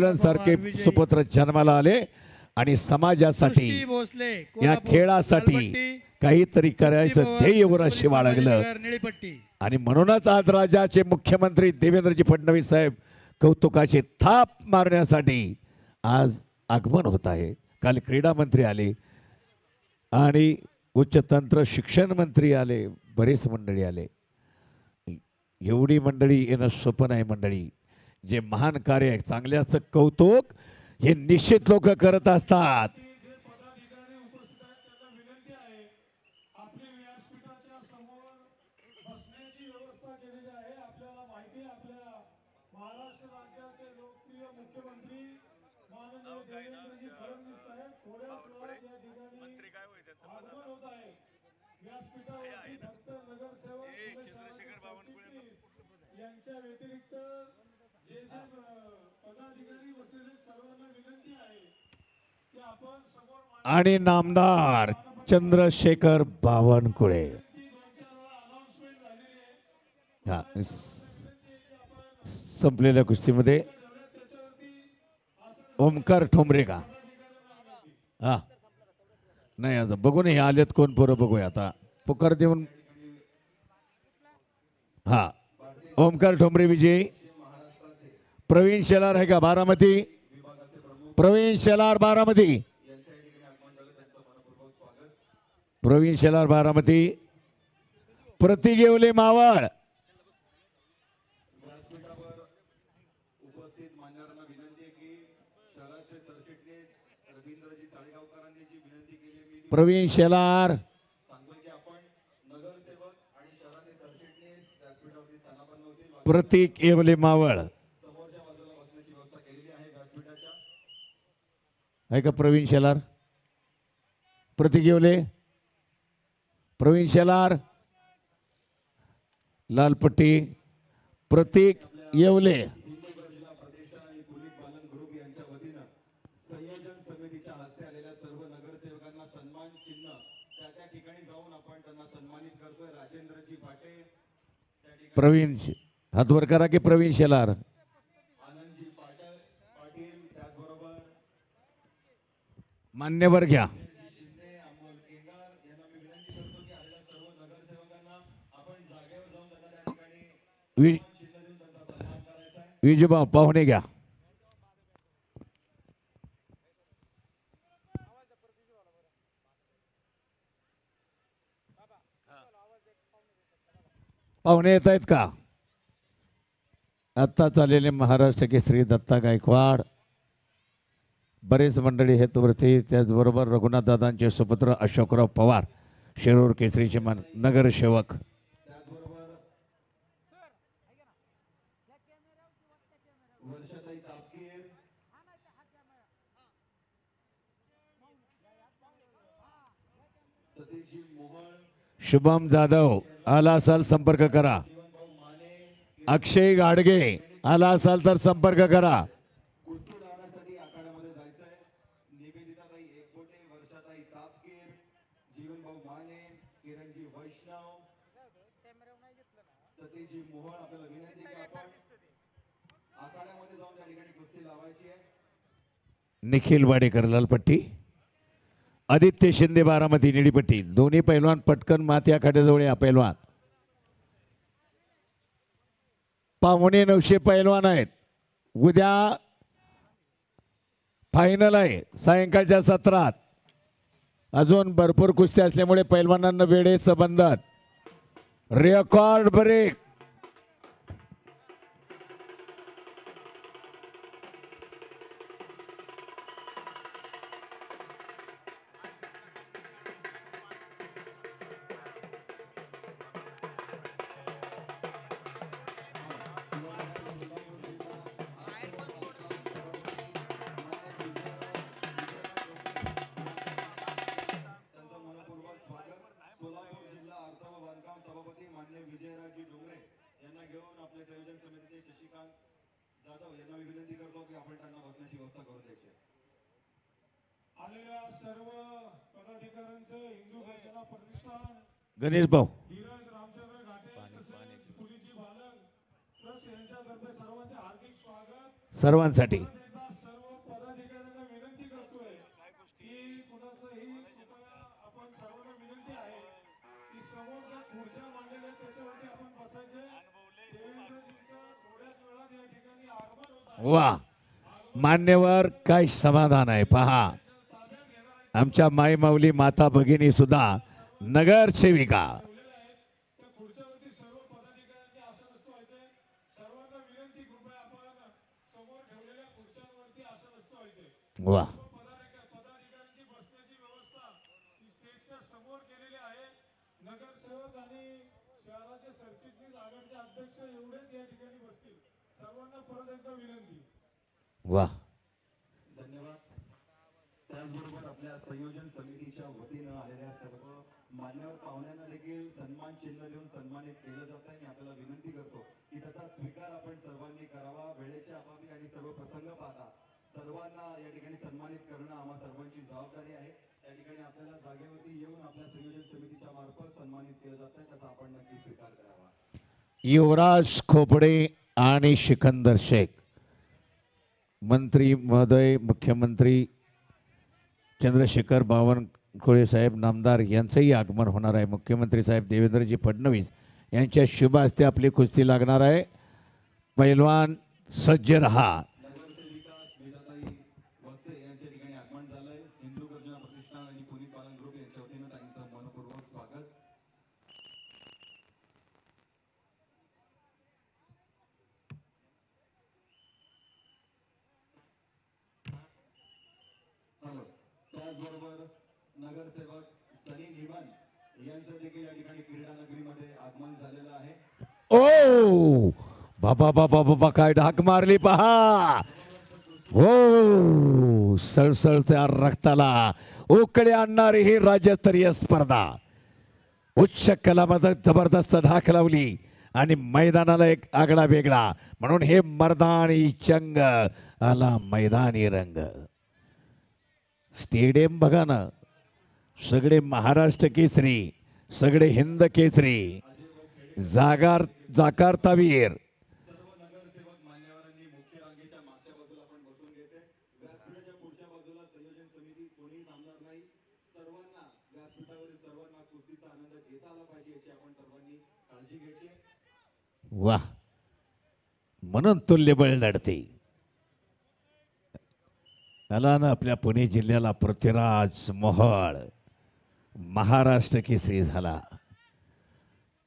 सारखे सुपुत्र जन्माला आले आणि समाजासाठी या खेळासाठी काहीतरी करायचं ध्येय पोलीस बाळगलं आणि म्हणूनच आज राज्याचे मुख्यमंत्री देवेंद्रजी फडणवीस साहेब कौतुकाची थाप मारण्यासाठी आज आगमन होत आहे. काल क्रीडा मंत्री आले आणि उच्च तंत्र शिक्षण मंत्री आले बरेच मंडळी आले. एवढी मंडळी येणं सोपं नाही मंडळी. जे महान कार्य आहे चांगल्याचं कौतुक हे निश्चित लोक करत असतात. आपली व्यासपीठाच्या समोर बसण्याची व्यवस्था केलेली आहे. आपल्याला माहिती आहे आपल्या महाराष्ट्र राज्याचे लोकप्रिय मुख्यमंत्री माननीय देवेंद्रजी फडणवीस साहेब थोड्याच वेळात या ठिकाणी आगमन होत आहे. व्यासपीठावरती फक्त नगरसेवक सुरेश सरचिटणीस यांच्या व्यतिरिक्त जे जे पदाधिकारी बसलेले सर्वांना विनंती आहे की आपण समोर आणि नामदार चंद्रशेखर बावनकुळे. हा संपलेल्या कुस्तीमध्ये ओमकार ठोंबरे का? हा. नाही आता बघू ना हे आलेत कोण पोरं बघूया आता. पुकार देऊन हा. ओमकार ठोंबरे विजयी. प्रवीण शेलार आहे का बारामती? प्रवीण शेलार बारामती. प्रवीण शेलार बारामती. प्रतिगेवले मावळ. उपस्थित मान्यवरांना विनंती आहे की शहराचे सरचिटणीस रवींद्रजी साळेगावकरांनी जी विनंती केली आहे, मी प्रवीण शेलार सांगतोय की आपण नगरसेवक आणि शहराचे सरचिटणीस व्यासपीठावरती स्थानापन्न होतील प्रतीक येवले मावळ समोरच्या बाजूला बसण्याची व्यवस्था केलेली आहे व्यासपीठाच्या आहे का प्रवीण शेलार? प्रतीक येवले? प्रवीण शेलार? लालपट्टी प्रतीक येवले? प्रवीण हातवर करा की प्रवीण शेलार. मान्यवर घ्या. विज विजूभाऊ पाहुणे घ्या. पाहुणे येत आहेत का? आत्ताच आलेले महाराष्ट्र केसरी दत्ता गायकवाड. बरेच मंडळी आहेत वरती त्याचबरोबर रघुनाथदादांचे सुपुत्र अशोकराव पवार शिरूर केसरीचे मान नगरसेवक शुभम जाधव आला असाल संपर्क करा. अक्षय गाडगे आला असाल तर संपर्क करा कुस्ती लावण्यासाठी आखाड्यामध्ये जायचंय निवेदिताताई एकबोटे वर्षाताई तापकीर जीवनभाऊ माने किरणजी वैष्णव सतीशजी मोहळ आपल्याला विनंती आहे की आपण आखाड्यामध्ये जाऊन त्या ठिकाणी कुस्ती लावायची आहे निखिल वाडेकर लालपट्टी. आदित्य शिंदे बारामती निडीपट्टी दोन्ही पैलवान पटकन माती आखाड्याजवळ या पैलवान. पाहुणे नऊशे पैलवान आहेत. उद्या फायनल आहे. सायंकाळच्या सत्रात. अजून भरपूर कुस्ती असल्यामुळे पैलवानांना वेळेचं बंधन. रेकॉर्ड ब्रेक सभापती मान्य विजयराजजी डोंगरे यांना घेऊन आपले संयोजन समितीचे शशिकांत जाधव यांना मी विनंती करतो की आपण त्यांना बसण्याची व्यवस्था करून द्यायची. आलेल्या सर्व पदाधिकाऱ्यांचे हिंदू घटना प्रतिष्ठान गणेश भाऊ. धीरज रामचंद्र घाटे तसेच पुलिसजी बालन ट्रस्ट यांच्यातर्फे सर्वांचे हार्दिक स्वागत. सर्वांसाठी. समोर ज्या खुर्च्या मांडलेल्या त्याच्यावरती आपण बसायचे वा. मान्यवर काय समाधान आहे पहा. आमच्या माई माऊली माता भगिनी सुद्धा नगरसेविका वा. सरचिटणीस आघाडीचे अध्यक्ष एवढेच या ठिकाणी बसतील. सर्वांना परत एकदा विनंती. वा. धन्यवाद. त्याचबरोबर आपल्या संयोजन समितीच्या वतीनं आलेल्या सर्व मान्यवर पाहुण्यांना देखील सन्मान चिन्ह देऊन सन्मानित केलं जात आहे मी आपल्याला विनंती करतो की त्याचा स्वीकार आपण सर्वांनी करावा. वेळेच्या अभावी आणि सर्व प्रसंग पाहता. सर्वांना या ठिकाणी सन्मानित करणं आम्हा सर्वांची जबाबदारी आहे. त्या ठिकाणी आपल्याला जागेवरती येऊन आपल्या संयोजन समितीच्या मार्फत सन्मानित केलं जात. आहे त्याचा आपण नक्की स्वीकार करावा. युवराज खोपडे आणि सिकंदर शेख. मंत्री महोदय मुख्यमंत्री चंद्रशेखर बावनकुळे साहेब नामदार यांचंही आगमन होणार आहे. मुख्यमंत्री साहेब देवेंद्रजी फडणवीस यांच्या शुभ हस्ते आपली कुस्ती लागणार आहे. पैलवान सज्ज रहा नगरसेविका स्मिताताई वस्ते यांच्या ठिकाणी आगमन झालंय हिंदू गर्जना प्रतिष्ठान आणि पुनीत पालन ग्रुप यांच्या वतीनं त्यांचं मनपूर्वक स्वागत हॅलो त्याचबरोबर नगरसेवक सनी निमन यांचं देखील या ठिकाणी क्रीडा नगरीमध्ये आगमन झालेलं आहे. ओ! बाबा बाबा बाबा काय ढाक मारली पहा! हो! सळसळत्या रक्ताला उकडे आणणारी ही राज्यस्तरीय स्पर्धा. उच्च कलामध्ये जबरदस्त ढाक लावली आणि मैदानाला एक आगळा वेगळा. म्हणून हे मर्दानी चंग आला मैदानी रंग. स्टेडियम बघा ना. सगळे महाराष्ट्र केसरी सगळे हिंद केसरी. जागार जाकारतावीर वा म्हणून तुल्यबळ लढते. त्याला ना आपल्या पुणे जिल्ह्याला पृथ्वीराज मोहळ. महाराष्ट्र केसरी झाला.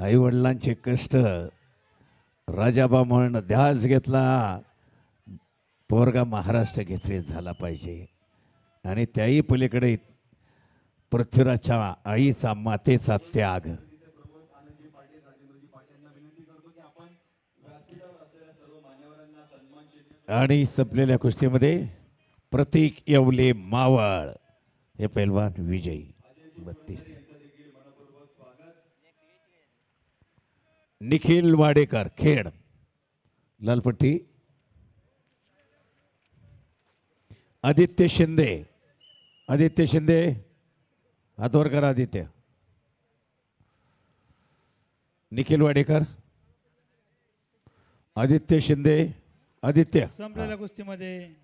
आईवडिलांचे कष्ट राजाबा म्हणून ध्यास घेतला. पोरगा महाराष्ट्र केसरी झाला पाहिजे. आणि त्याही पलीकडे पृथ्वीराजच्या आईचा मातेचा त्याग. आणि संपलेल्या कुस्तीमध्ये प्रतीक येवले मावळ. हे पैलवान विजयी. बत्तीस. निखिल वाडेकर खेड. लालपट्टी. आदित्य शिंदे. आदित्य शिंदे. हातवर करा आदित्य. निखिल वाडेकर. आदित्य शिंदे. आदित्य. संपलेल्या कुस्तीमध्ये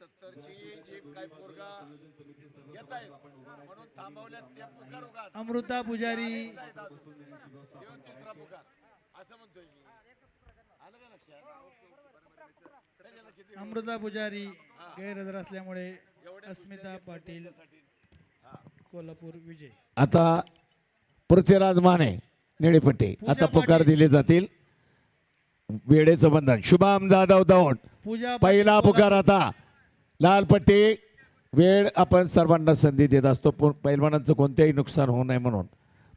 सत्तरची जी काय पोरगा येत आहेत म्हणून थांबवल्यात त्या पुकार उगाच. अमृता पुजारी. देऊन तिसरा पुकार. असं म्हणतोय मी. आलं का लक्षात? त्याच्याला किती अमृता पुजारी गैरहजर असल्यामुळे अस्मिता पाटील कोल्हापूर विजय. आता पृथ्वीराज माने निळेपट्टी. आता पुकार. दिले जातील. वेळेचं बंधन. शुभम जाधव दौंड. पूजा पहिला पुकार आता. लाल पट्टी वेळ आपण सर्वांना संधी देत असतो. पण पैलवानांचं कोणत्याही नुकसान होऊ नये म्हणून.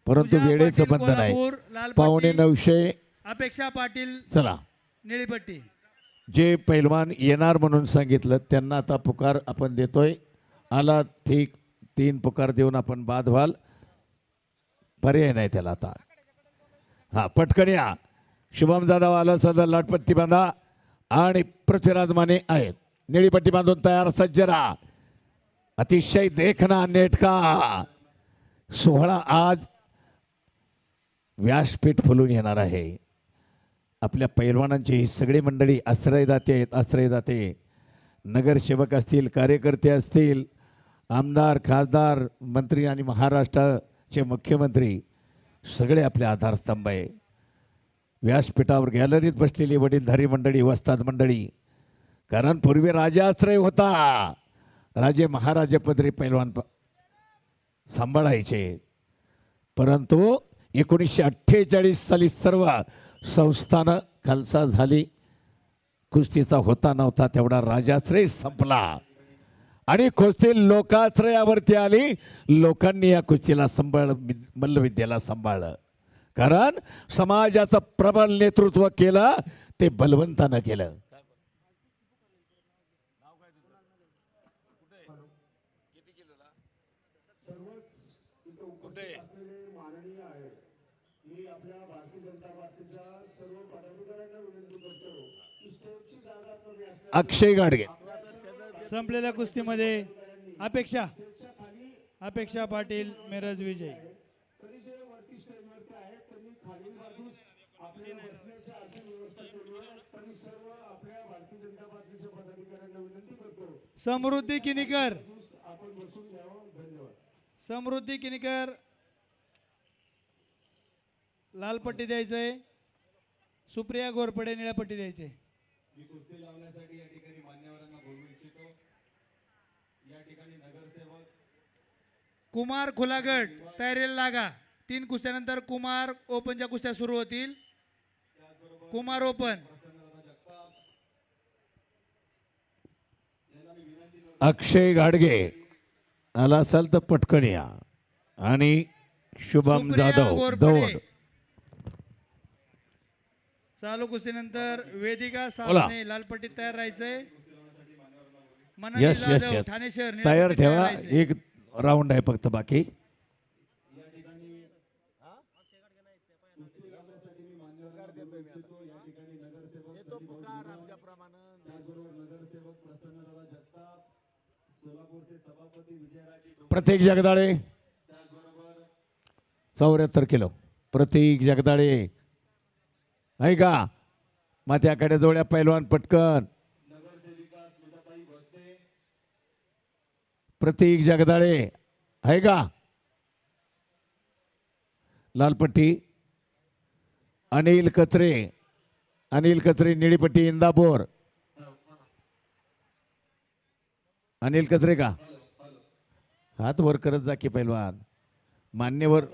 परंतु वेळेचं बंधन आहे. पावणे नऊशे. अपेक्षा पाटील चला. निळीपट्टी. जे पैलवान येणार म्हणून सांगितलं त्यांना आता पुकार आपण देतोय. आला ठीक तीन पुकार देऊन आपण बाद व्हाल. पर्याय नाही त्याला आता. हा पटकन या. शुभम जाधव आला सदर लाटपत्ती बांधा. आणि पृथ्वीराज माने आहेत. निळीपट्टी बांधून तयार सज्ज राहा अतिशय देखना नेटका. सोहळा आज व्यासपीठ फुलून येणार आहे. आपल्या पैलवानांची ही सगळी मंडळी आश्रयदाते आहेत आश्रयदाते. नगरसेवक असतील कार्यकर्ते असतील आमदार खासदार मंत्री आणि महाराष्ट्राचे मुख्यमंत्री सगळे आपले आधारस्तंभ आहे. व्यासपीठावर गॅलरीत बसलेली वडीलधारी मंडळी वस्ताद मंडळी कारण पूर्वी राजाश्रय होता. राजे महाराजपदरी पैलवान सांभाळायचे. परंतु एकोणीसशे अठ्ठेचाळीस साली सर्व संस्थानं खालसा झाली. कुस्तीचा होता नव्हता तेवढा राजाश्रय संपला. आणि कुस्ती लोकाश्रयावरती आली. लोकांनी या कुस्तीला सांभाळ मल्लविद्येला सांभाळलं. कारण समाजाचं प्रबळ नेतृत्व केलं ते बलवंतानं केलं. माननीय आहे. मी आपल्या भारतीय जनता पार्टीच्या सर्व पदाधिकाऱ्यांना विनंती करतो की स्टेजची जागा कमी असल्या अक्षय गाडगे. संपलेल्या कुस्तीमध्ये अपेक्षा. अपेक्षा पाटील मिरज विजय. तरी जे वरती स्टेजवरती आहेत त्यांनी खालील बाजूस आपल्याला बसण्याची अशी व्यवस्था केली आहे. तरी सर्व आपल्या भारतीय जनता पार्टीच्या पदाधिकाऱ्यांना विनंती करतो समृद्धी किनीकर. आपण बसून घ्यावं. धन्यवाद. समृद्धी किनीकर लाल पट्टी द्यायचंय. सुप्रिया घोरपडे निळ्या पट्टी द्यायचे. मी कुस्ती लावण्यासाठी या ठिकाणी मान्यवरांना बोलू इच्छितो. या ठिकाणी नगरसेवक. कुमार खुलागट तयारीला लागा. तीन कुस्त्यानंतर कुमार ओपनच्या कुस्त्या सुरू होतील. कुमार ओपन अक्षय गाडगे आला असाल तर पटकन या. आणि शुभम जाधव. दौड. चालू कुस्तीनंतर वेदिका बोला. सासने लाल पट्टीत तयार राहायचंय. Manali yes yes yes Thane शहर तयार ठेवा. एक राऊंड आहे फक्त बाकी. प्रतीक जगदाळे. चौऱ्याहत्तर किलो. प्रतीक जगदाळे. आहे का? मात्याकडे जोड्या पैलवान पटकन. प्रतीक जगदाळे आहे का? लालपट्टी अनिल कचरे अनिल कचरे निळीपट्टी इंदापूर. अनिल कचरे का? हात वर करत जा की पैलवान. मान्यवर